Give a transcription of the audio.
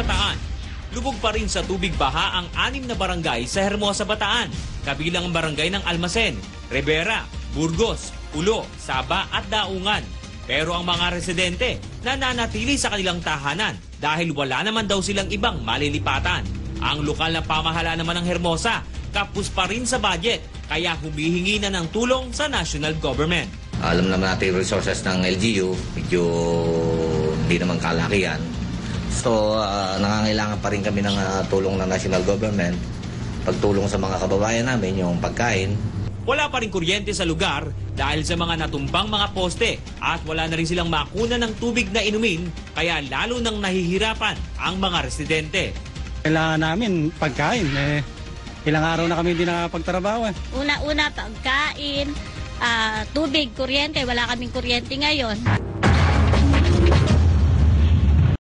Bataan, lubog pa rin sa tubig baha ang anim na barangay sa Hermosa, Bataan. Kabilang ang barangay ng Almasen, Rivera, Burgos, Ulo, Saba at Daungan. Pero ang mga residente nananatili sa kanilang tahanan dahil wala naman daw silang ibang malilipatan. Ang lokal na pamahala naman ng Hermosa, kapus pa rin sa budget, kaya humihingi na ng tulong sa national government. Alam naman natin resources ng LGU, medyo hindi naman kalakihan. So, ah, nangangailangan pa rin kami ng ah, tulong ng national government. Pagtulong sa mga kababayan namin, yung pagkain. Wala pa rin kuryente sa lugar dahil sa mga natumbang mga poste at wala na rin silang makuna ng tubig na inumin kaya lalo nang nahihirapan ang mga residente. Kailangan namin pagkain. Eh, ilang araw na kami hindi nakapagtrabaho. Eh. Una-una, pagkain, ah, tubig, kuryente. Wala kaming kuryente ngayon.